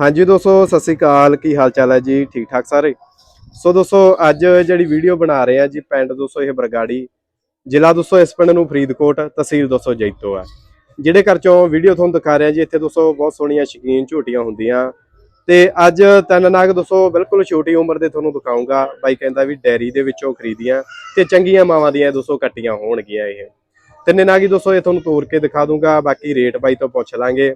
ਹਾਂਜੀ ਦੋਸਤੋ, ਸਤਿ ਸ੍ਰੀ ਅਕਾਲ। ਕੀ ਹਾਲ ਚਾਲ ਹੈ ਜੀ? ਠੀਕ ਠਾਕ ਸਾਰੇ? ਸੋ ਦੋਸਤੋ, ਅੱਜ ਜਿਹੜੀ ਵੀਡੀਓ ਬਣਾ ਰਹੇ ਆ ਜੀ, ਪਿੰਡ ਦੋਸਤੋ, ਇਹ ਬਰਗਾੜੀ। ਜ਼ਿਲ੍ਹਾ ਦੋਸਤੋ, ਇਸ ਪਿੰਡ ਨੂੰ ਫਰੀਦਕੋਟ, ਤਹਿਸੀਲ ਦੋਸਤੋ, ਜੈਤੋ ਆ ਜਿਹੜੇ ਘਰ ਚੋਂ ਵੀਡੀਓ ਤੁਹਾਨੂੰ ਦਿਖਾ ਰਹੇ ਜੀ, ਇੱਥੇ ਦੋਸਤੋ ਬਹੁਤ ਸੋਹਣੀਆਂ ਸ਼ਕੀਨ ਝੋਟੀਆਂ ਹੁੰਦੀਆਂ। ਤੇ ਅੱਜ ਤਿੰਨ ਨਾਗ ਦੋਸਤੋ, ਬਿਲਕੁਲ ਛੋਟੀ ਉਮਰ ਦੇ ਤੁਹਾਨੂੰ ਦਿਖਾਉਂਗਾ ਬਾਈ ਕਹਿੰਦਾ ਵੀ ਡੈਰੀ ਦੇ ਵਿੱਚੋਂ ਖਰੀਦੀਆਂ ਤੇ ਚੰਗੀਆਂ ਮਾਵਾਂ ਦੀਆਂ ਦੋਸਤੋ ਕੱਟੀਆਂ ਹੋਣਗੀਆਂ ਇਹ। ਤਿੰਨੇ ਨਾਗੀ ਦੋਸਤੋ, ਇਹ ਤੁਹਾਨੂੰ ਤੋੜ ਕੇ ਦਿਖਾ ਦੂੰਗਾ। ਬਾਕੀ ਰੇਟ ਬਾਈ ਤੋਂ ਪੁੱਛ ਲਾਂਗੇ।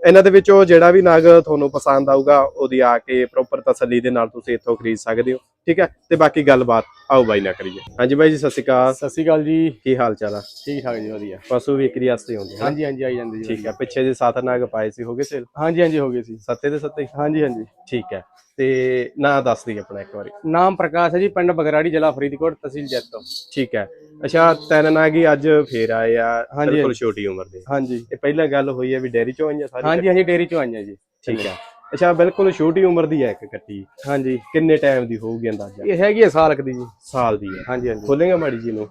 ਇਹਨਾਂ ਦੇ ਵਿੱਚੋਂ ਜਿਹੜਾ ਵੀ ਨਗ ਤੁਹਾਨੂੰ ਪਸੰਦ ਆਊਗਾ ਉਹਦੀ ਆ ਕੇ ਪ੍ਰੋਪਰ ਤਸੱਲੀ ਦੇ ਨਾਲ ਤੁਸੀਂ ਇੱਥੋਂ ਖਰੀਦ ਸਕਦੇ ਹੋ ਠੀਕ ਹੈ? ਤੇ ਬਾਕੀ ਗੱਲਬਾਤ ਆਓ ਬਾਈ ਨਾ ਕਰੀਏ। ਹਾਂਜੀ ਬਾਈ ਜੀ ਸਤਿ ਸ਼੍ਰੀ ਅਕਾਲ। ਸਤਿ ਸ਼੍ਰੀ ਅਕਾਲ ਜੀ। ਕੀ ਹਾਲ ਚਾਲ ਆ? ਠੀਕ ਠਾਕ ਜੀ ਵਧੀਆ। ਪਸ਼ੂ ਵਿਕਰੀ ਵਾਸਤੇ ਹੁੰਦੇ ਹਾਂਜੀ ਹਾਂਜੀ ਆਈ ਜਾਂਦੇ ਜੀ ਠੀਕ ਹੈ ਪਿੱਛੇ ਜੇ ਸੱਤ ਨਗ ਪਾਏ ਸੀ ਹੋ ਗਏ ਸੇਲ? ਹਾਂਜੀ ਹਾਂਜੀ ਹੋ ਗਏ ਸੀ। ਸੱਤੇ ਦੇ ਸੱਤੇ? ਹਾਂਜੀ ਹਾਂਜੀ। ਠੀਕ ਹੈ। ਤੇ ਨਾਂ ਦੱਸ ਦੀ ਆਪਣਾ ਇੱਕ ਵਾਰੀ। ਨਾਮ ਪ੍ਰਕਾਸ਼ ਹੈ ਜੀ ਪਿੰਡ ਬਗਰਾੜੀ ਜ਼ਿਲ੍ਹਾ ਫਰੀਦਕੋਟ ਤਹਿਸੀਲ ਜੈਤੋ। ਠੀਕ ਹੈ। ਅੱਛਾ ਤਿੰਨ ਨਗ ਹੀ ਅੱਜ ਫੇਰ ਆਏ ਆ। ਹਾਂਜੀ, ਬਿਲਕੁਲ। ਛੋਟੀ ਉਮਰ ਦੇ। ਹਾਂਜੀ। ਇਹ ਪਹਿਲਾਂ ਗੱਲ ਹੋਈ ਹੈ ਵੀ ਡੈਰੀ ਚੋਂ ਆਈਆਂ ਸਾਰੀ ਹਾਂਜੀ ਹਾਂਜੀ ਡੇਰੀ ਚੋਂ ਆਈਆਂ ਜੀ। ਠੀਕ ਹੈ। ਅੱਛਾ ਬਿਲਕੁਲ ਛੋਟੀ ਉਮਰ ਦੀ ਹੈ ਇੱਕ ਕੱਟੀ। ਹਾਂਜੀ। ਕਿੰਨੇ ਟਾਈਮ ਦੀ ਹੋਊਗੀ ਅੰਦਾਜ਼ਾ? ਇਹ ਹੈਗੀ ਹੈ ਸਾਲ ਕੁ ਦੀ ਜੀ। ਸਾਲ ਦੀ ਹੈ। ਹਾਂਜੀ ਹਾਂਜੀ। ਖੋਲੇਗਾ ਮਾੜੀ ਜੀ ਨੂੰ।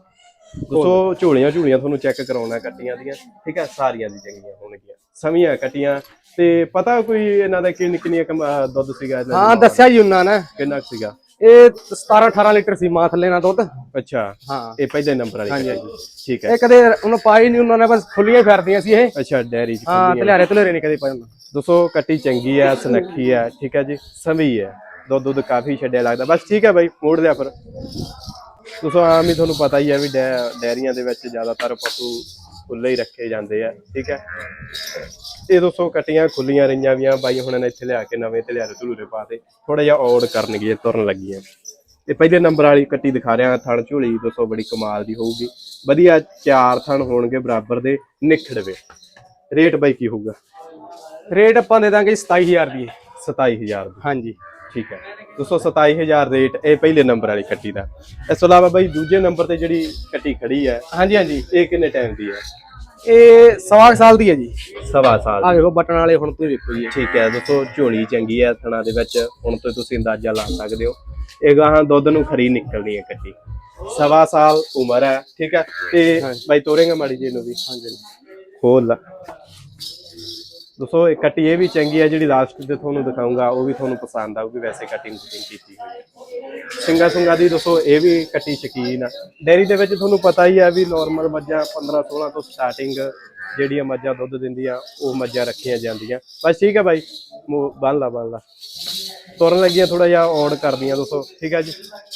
ਦੋਸਤੋ ਝੋਲੀਆਂ ਝੋਲੀਆਂ ਤੁਹਾਨੂੰ ਚੈੱਕ ਕਰਾਉਣਾ ਕੱਟੀਆਂ ਦੀਆਂ। ਠੀਕ ਹੈ ਸਾਰੀਆਂ ਦੀ ਚੰਗੀਆਂ ਹੋਣਗੀਆਂ। ਸਮੀਆਂ ਕੱਟੀਆਂ। ਤੇ ਪਤਾ ਕੋਈ ਇਹਨਾਂ ਦਾ ਕਿੰਨੀ ਅਹ ਦੁੱਧ ਸੀਗਾ ਇਹਨਾਂ ਹਾਂ? ਦੱਸਿਆ ਜੀ ਉਹਨਾਂ ਨੇ। ਕਿੰਨਾ ਸੀਗਾ? ਇਹ 17 18 ਲੀਟਰ ਸੀ ਮਾਂ ਥੱਲੇ ਨਾਲ ਦੁੱਧ। ਅੱਛਾ। ਹਾਂ। ਇਹ ਪਹਿਲੇ ਨੰਬਰ ਵਾਲੀ ਹਾਂਜੀ, ਕੱਟੀ। ਠੀਕ ਹੈ ਇਹ ਕਦੇ ਉਹਨੂੰ ਪਾਈ ਨਹੀਂ ਉਹਨਾਂ ਨੇ ਬਸ ਖੁੱਲੀਆਂ ਫਿਰਦੀਆਂ ਸੀ ਇਹ। ਅੱਛਾ ਡੈਰੀ ਚ ਹਾਂ। ਤਲਿਆਰੇ ਤਲਿਆਰੇ ਨਹੀਂ ਕਦੇ ਪਾਈ ਉਹਨਾਂ। ਦੋਸਤੋ ਕੱਟੀ ਚੰਗੀ ਹੈ ਸੁਨੱਖੀ ਹੈ ਠੀਕ ਹੈ ਜੀ ਸਮੀ ਹੈ ਦੁੱਧ ਦੁੱਧ ਕਾਫੀ ਛੱਡਿਆ ਲੱਗਦਾ। ਬਸ ਠੀਕ ਹੈ ਬਾਈ ਮੋੜ ਲਿਆ ਫਿਰ। ਦੋਸਤੋ ਆਮ ਹੀ ਤੁਹਾਨੂੰ ਪਤਾ ਹੀ ਹੈ ਵੀ ਡੈਰੀਆਂ ਦੇ ਵਿੱਚ ਜ਼ਿਆਦਾਤਰ ਪਸ਼ੂ ਖੁੱਲੇ ਹੀ ਰੱਖੇ ਜਾਂਦੇ ਆ ਠੀਕ ਹੈ? ਇਹ ਦੋਸਤੋ ਕੱਟੀਆਂ ਖੁੱਲੀਆਂ ਰਹੀਆਂ ਵੀਆਂ ਬਾਈ ਹੁਣ ਨੇ ਇੱਥੇ ਲਿਆ ਕੇ ਨਵੇਂ ਤੇ ਲਿਆ ਝੂਲੇ ਪਾਤੇ ਥੋੜਾ ਜਿਹਾ ਔੜ ਕਰਨਗੇ ਤੁਰਨ ਲੱਗੀਆਂ। ਇਹ ਪਹਿਲੇ ਨੰਬਰ ਵਾਲੀ ਕੱਟੀ ਦਿਖਾ ਰਿਹਾ ਥਣ ਝੋਲੀ ਦੋਸਤੋ ਬੜੀ ਕਮਾਲ ਦੀ ਹੋਊਗੀ। ਵਧੀਆ ਚਾਰ ਥਣ ਹੋਣਗੇ ਬਰਾਬਰ ਦੇ ਨਿਖੜਵੇ। ਰੇਟ ਬਾਈ ਕੀ ਹੋਊਗਾ? ਰੇਟ ਆਪਾਂ ਦੇ ਦਾਂਗੇ 27000 ਦੀ। 27000 ਦੀ। ਹਾਂਜੀ। ਠੀਕ ਹੈ। 227000 ਰੇਟ ਇਹ ਪਹਿਲੇ ਨੰਬਰ ਵਾਲੀ ਕੱਟੀ ਦਾ। ਇਸ ਤੋਂ ਇਲਾਵਾ ਬਾਈ ਦੂਜੇ ਨੰਬਰ ਤੇ ਜਿਹੜੀ ਕੱਟੀ ਖੜੀ ਹੈ ਹਾਂਜੀ ਹਾਂਜੀ। ਇਹ ਕਿੰਨੇ ਟਾਈਮ ਦੀ ਹੈ? ਇਹ ਸਵਾ ਸਾਲ ਦੀ ਹੈ ਜੀ। ਸਵਾ ਸਾਲ ਆ ਦੀ। ਵੇਖੋ ਬਟਨ ਵਾਲੇ ਹੁਣ ਤੁਸੀਂ ਵੇਖੋ ਜੀ। ਠੀਕ ਹੈ ਦੋਸਤੋ ਝੋਲੀ ਚੰਗੀ ਹੈ ਥਣਾ ਦੇ ਵਿੱਚ। ਹੁਣ ਤੋਂ ਤੁਸੀਂ ਅੰਦਾਜ਼ਾ ਲਾ ਸਕਦੇ ਹੋ। ਇਹ ਗਾਹਾਂ ਦੁੱਧ ਨੂੰ ਖਰੀ ਨਿਕਲਣੀ ਹੈ ਕੱਟੀ ਸਵਾ ਸਾਲ ਉਮਰ ਹੈ ਠੀਕ ਹੈ। ਤੇ ਬਾਈ ਤੋਰੇਗਾ ਮਾੜੀ ਜੀ ਨੂੰ ਵੀ। ਹਾਂਜੀ। ਖੋਲ ਦੋਸਤੋ ਇਹ ਕੱਟੀ ਇਹ ਵੀ ਚੰਗੀ ਹੈ ਜਿਹੜੀ ਲਾਸਟ ਤੇ ਤੁਹਾਨੂੰ ਦਿਖਾਉਂਗਾ ਉਹ ਵੀ ਤੁਹਾਨੂੰ ਪਸੰਦ ਆਊਗੀ, ਵੈਸੇ ਕਟਿੰਗ ਕੁਟਿੰਗ ਕੀਤੀ ਹੋਈ ਹੈ। ਸਿੰਗਾ ਸੁੰਗਾ ਦੀ ਦੋਸਤੋ ਇਹ ਵੀ ਕੱਟੀ ਸ਼ਕੀਨ ਆ। ਡੈਰੀ ਦੇ ਵਿੱਚ ਤੁਹਾਨੂੰ ਪਤਾ ਹੀ ਆ ਵੀ ਨਾਰਮਲ ਮੱਝਾਂ 15 16 ਤੋਂ ਸਟਾਰਟਿੰਗ ਜਿਹੜੀਆਂ ਮੱਝਾਂ ਦੁੱਧ ਦਿੰਦੀਆਂ, ਉਹ ਮੱਝਾਂ ਰੱਖੀਆਂ ਜਾਂਦੀਆਂ। ਬਸ ਠੀਕ ਹੈ ਬਾਈ, ਮੂੰਹ ਬੰਨ ਲਾ ਬੰਨ ਲਾ। ਤੁਰਨ ਲੱਗੀਆਂ ਥੋੜਾ ਜਿਹਾ, ਔੜ ਕਰਦੀਆਂ ਦੋਸਤੋ ਠੀਕ ਹੈ ਜੀ?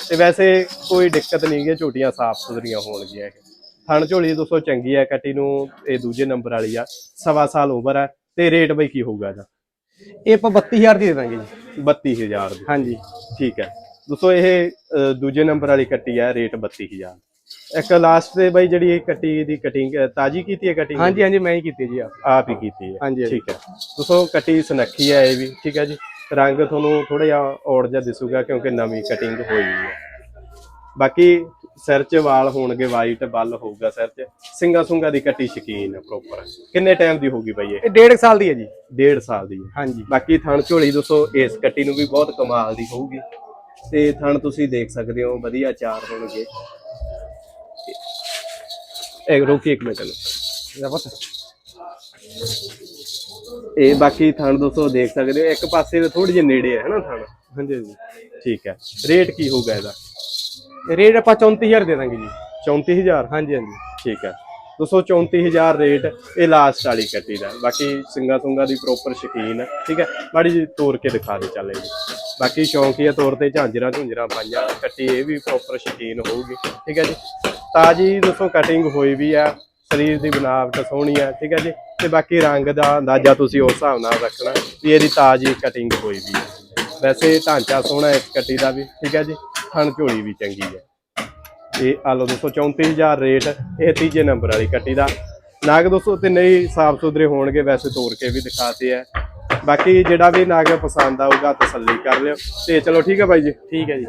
ਤੇ ਵੈਸੇ ਕੋਈ ਦਿੱਕਤ ਨਹੀਂ ਗੀ ਝੋਟੀਆਂ ਸਾਫ਼ ਸੁਥਰੀਆਂ ਹੋਣਗੀਆਂ। ਇਹ ਥਣ ਝੋਲੀ ਦੋਸਤੋ ਚੰਗੀ ਹੈ ਕੱਟੀ ਨੂੰ, ਇਹ ਦੂਜੇ ਨੰਬਰ ਵਾਲੀ ਆ। ਸਵਾ ਸਾਲ ਉਮਰ ਹੈ ਤੇ ਰੇਟ ਬਈ ਕੀ ਹੋਊਗਾ ਇਹਦਾ? ਇਹ ਆਪਾਂ 32000 ਦੀ ਦੇ ਦਾਂਗੇ ਜੀ। 32000 ਦੀ। ਹਾਂਜੀ। ਠੀਕ ਹੈ। ਦੋਸਤੋ ਇਹ ਦੂਜੇ ਨੰਬਰ ਵਾਲੀ ਕੱਟੀ ਹੈ ਰੇਟ 32000 ਇੱਕ ਲਾਸਟ ਤੇ ਬਈ ਜਿਹੜੀ ਇਹ ਕੱਟੀ ਦੀ ਕਟਿੰਗ ਤਾਜੀ ਕੀਤੀ ਹੈ ਕਟਿੰਗ ਹਾਂਜੀ ਹਾਂਜੀ ਮੈਂ ਹੀ ਕੀਤੀ ਜੀ ਆਪ। ਹੀ ਕੀਤੀ ਹੈ। ਹਾਂਜੀ, ਹਾਂਜੀ। ਠੀਕ ਹੈ। ਦੋਸਤੋ ਕੱਟੀ ਸੁਨੱਖੀ ਹੈ ਇਹ ਵੀ? ਠੀਕ ਹੈ ਜੀ। ਰੰਗ ਤੁਹਾਨੂੰ ਥੋੜਾ ਜਿਹਾ ਔੜ ਜਿਹਾ ਦਿਸੂਗਾ ਕਿਉਂਕਿ ਨਵੀਂ ਕਟਿੰਗ ਹੋਈ ਹੈ। ਬਾਕੀ ਸਿਰ 'ਚ ਵਾਲ ਹੋਣਗੇ ਵਾਈਟ ਬੱਲ ਹੋਊਗਾ ਸਿਰ 'ਚ। ਸਿੰਗਾ ਸੁੰਗਾ ਦੀ ਕੱਟੀ ਸ਼ਕੀਨ ਪ੍ਰੋਪਰ ਕਿੰਨੇ ਟਾਈਮ ਦੀ ਹੋਊਗੀ ਬਈ ਇਹ? ਇਹ ਡੇਢ ਕੁ ਸਾਲ ਦੀ ਹੈ ਜੀ। ਡੇਢ ਸਾਲ ਦੀ ਹੈ। ਹਾਂਜੀ। ਬਾਕੀ ਥਣ ਝੋਲੀ ਦੋਸਤੋ ਇਸ ਕੱਟੀ ਨੂੰ ਵੀ ਬਹੁਤ ਕਮਾਲ ਦੀ ਹੋਊਗੀ। ਤੇ ਥਣ ਤੁਸੀਂ ਦੇਖ ਸਕਦੇ ਹੋ ਵਧੀਆ ਚਾਰ ਹੋਣਗੇ। ਇਹ ਰੋਕੀ ਇੱਕ ਮਿੰਟ। ਇਹਦਾ ਪਤਾ। ਇਹ ਬਾਕੀ ਥਣ ਦੋਸਤੋ ਦੇਖ ਸਕਦੇ ਹੋ। ਇੱਕ ਪਾਸੇ ਦੇ ਥੋੜੀ ਜਿਹੀ ਨੇੜੇ ਹੈ ਹਨਾ ਥਣ? ਹਾਂਜੀ ਹਾਂਜੀ। ਠੀਕ ਹੈ। ਰੇਟ ਕੀ ਹੋਊਗਾ ਇਹਦਾ? ਇਹ ਰੇਟ ਆਪਾਂ 34000 ਦੇ ਦਾਂਗੇ ਜੀ। 34000 ਹਾਂਜੀ ਹਾਂਜੀ। ਠੀਕ ਹੈ। ਦੋਸਤੋ 34000 ਰੇਟ ਇਹ ਲਾਸਟ ਵਾਲੀ ਕੱਟੀ ਦਾ। ਬਾਕੀ ਸਿੰਗਾ ਸੁੰਗਾ ਦੀ ਪ੍ਰੋਪਰ ਸ਼ਕੀਨ ਹੈ ਠੀਕ ਹੈ। ਮਾੜੀ ਜੀ ਤੋੜ ਕੇ ਦਿਖਾ ਦੇ ਚੱਲੇ ਜੀ ਬਾਕੀ ਸ਼ੌਂਕੀਆ ਤੌਰ ਤੇ ਝਾਂਜਰਾਂ ਝੁੰਜਰਾਂ ਪਾਈਆਂ। ਕੱਟੀ ਇਹ ਵੀ ਪ੍ਰੋਪਰ ਸ਼ਕੀਨ ਹੋਊਗੀ। ਠੀਕ ਹੈ ਜੀ। ਤਾਜੀ ਦੱਸੋ ਕਟਿੰਗ ਹੋਈ ਵੀ ਆ। ਸਰੀਰ ਦੀ ਬਨਾਵਟ ਸੋਹਣੀ ਆ। ਠੀਕ ਹੈ ਜੀ। ਤੇ ਬਾਕੀ ਰੰਗ ਦਾ ਅੰਦਾਜ਼ਾ ਤੁਸੀਂ ਉਸ ਹਿਸਾਬ ਨਾਲ ਰੱਖਣਾ ਵੀ ਇਹਦੀ ਤਾਜੀ ਕਟਿੰਗ ਹੋਈ ਵੀ ਹੈ ਵੈਸੇ ਢਾਂਚਾ ਸੋਹਣਾ ਇਸ ਕੱਟੀ ਦਾ ਵੀ। ਠੀਕ ਹੈ ਜੀ। ਥਣ ਝੋਲੀ ਵੀ ਚੰਗੀ ਹੈ ਇਹ ਆਲੋ ਲਓ ਦੋਸਤੋ 34000 ਰੇਟ, ਇਹ ਤੀਜੇ ਨੰਬਰ ਵਾਲੀ ਕੱਟੀ ਦਾ। ਨਾਗ ਦੋਸਤੋ ਤੇ ਨਹੀਂ ਸਾਫ਼ ਸੁਥਰੇ ਹੋਣਗੇ, ਵੈਸੇ ਤੋੜ ਕੇ ਵੀ ਦਿਖਾਤੇ ਆ ਬਾਕੀ ਜਿਹੜਾ ਵੀ ਨਾਗ ਪਸੰਦ ਆਊਗਾ, ਤਸੱਲੀ ਕਰ ਲਿਓ। ਤੇ ਚਲੋ, ਠੀਕ ਹੈ ਬਾਈ ਜੀ? ਠੀਕ ਹੈ ਜੀ।